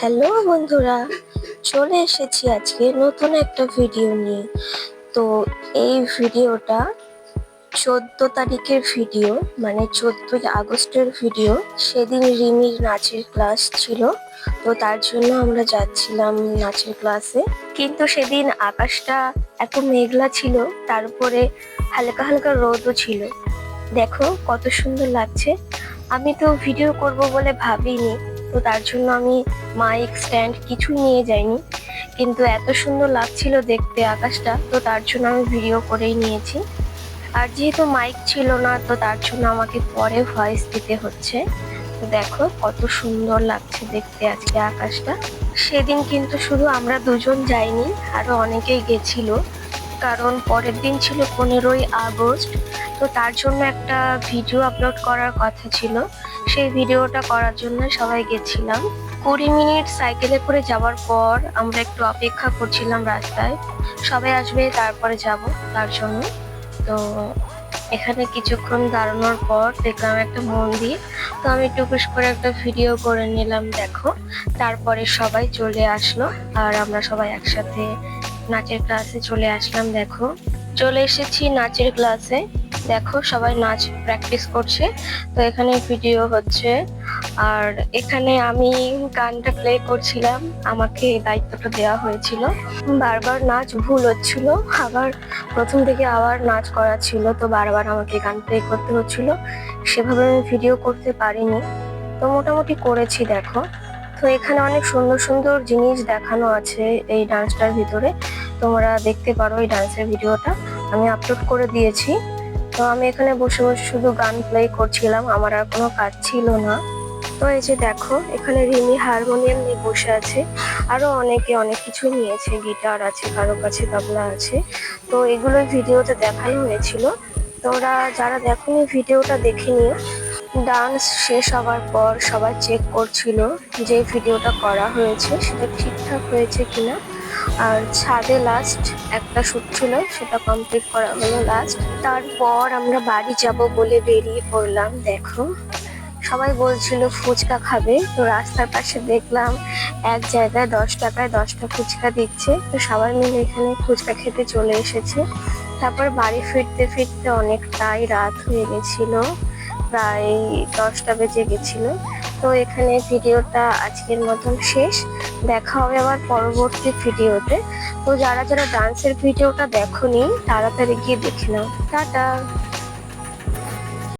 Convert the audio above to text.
Hello বন্ধুরা, চলে এসেছি আজকে নতুন একটা ভিডিও নিয়ে। তো এই ভিডিওটা চোদ্দ তারিখের ভিডিও মানে চোদ্দই আগস্টের ভিডিও সেদিন রিমির নাচের ক্লাস ছিল, তো তার জন্য আমরা যাচ্ছিলাম নাচের ক্লাসে কিন্তু সেদিন আকাশটা এত মেঘলা ছিল, তারপরে হালকা হালকা রোদও ছিল। দেখো কত সুন্দর লাগছে। আমি তো ভিডিও করব বলে ভাবিনি তো তার জন্য আমি মাইক স্ট্যান্ড কিছু নিয়ে যাইনি। কিন্তু এত সুন্দর লাগছিল দেখতে আকাশটা, তো তার জন্য আমি ভিডিও করেই নিয়েছি। আর যেহেতু মাইক ছিল না, তো তার জন্য আমাকে পরে ভয়েস দিতে হচ্ছে। তো দেখো কত সুন্দর লাগছে দেখতে আজকে আকাশটা। সেদিন কিন্তু শুধু আমরা দুজন যাইনি, আরও অনেকেই গেছিল। কারণ পরের দিন ছিল পনেরোই আগস্ট তো তার জন্য একটা ভিডিও আপলোড করার কথা ছিল। সেই ভিডিওটা করার জন্য সবাই গেছিলাম। কুড়ি মিনিট সাইকেলে করে যাওয়ার পর আমরা একটু অপেক্ষা করছিলাম রাস্তায়। সবাই আসবে, তারপরে যাব তার জন্য। তো এখানে কিছুক্ষণ দাঁড়ানোর পর দেখলাম একটা মন্দির। তো আমি টুকুস করে একটা ভিডিও করে নিলাম, দেখো। তারপরে সবাই চলে আসলো আর আমরা সবাই একসাথে নাচের ক্লাসে চলে আসলাম, দেখো। চলে এসেছি নাচের ক্লাসে দেখো সবাই নাচ প্র্যাকটিস করছে। তো এখানে ভিডিও হচ্ছে। আর এখানে আমি গানটা প্লে করছিলাম, আমাকে দায়িত্বটা দেওয়া হয়েছিল। বারবার নাচ ভুল হচ্ছিল, আবার প্রথম থেকে আবার নাচ করা ছিল, তো বারবার আমাকে গান প্লে করতে হচ্ছিল। সেভাবে আমি ভিডিও করতে পারিনি। তো মোটামুটি করেছি, দেখো। তো এখানে অনেক সুন্দর সুন্দর জিনিস দেখানো আছে এই ডান্সটার ভিতরে। তোমরা দেখতে পারো এই ডান্সের ভিডিওটা আমি আপলোড করে দিয়েছি। তো আমি এখানে বসে বসে শুধু গান প্লে করছিলাম, আমার আর কোনো কাজ ছিল না। তো এই যে দেখো, এখানে রিমি হারমোনিয়াম নিয়ে বসে আছে, আরও অনেকে অনেক কিছু নিয়েছে, গিটার আছে কারও কাছে তবলা আছে। তো এগুলো ভিডিওতে দেখানো হয়েছিল। তোমরা যারা দেখোনি ভিডিওটা দেখে নিও। ডান্স শেষ হওয়ার পর সবাই চেক করছিল যে ভিডিওটা করা হয়েছে, সেটা ঠিকঠাক হয়েছে কিনা। আর ছাদে লাস্ট একটা শ্যুট ছিল, সেটা কমপ্লিট করা হলো লাস্ট তারপর আমরা বাড়ি যাব বলে বেরিয়ে পড়লাম, দেখো। সবাই বলছিল, ফুচকা খাবে? তো রাস্তার পাশে দেখলাম এক জায়গায় দশ টাকায় দশটা ফুচকা দিচ্ছে। তো সবাই মিলে এখানে ফুচকা খেতে চলে এসেছে। তারপর বাড়ি ফিরতে ফিরতে অনেকটাই রাত হয়ে গেছিল। প্রায় দশটা বেজে গেছিল। তো এখানে ভিডিওটা আজকের মতন শেষ। দেখা হবে আবার পরবর্তী ভিডিওতে। তো যারা যারা ডান্সের ভিডিওটা দেখো নি তাড়াতাড়ি গিয়ে দেখে নাও। টাটা।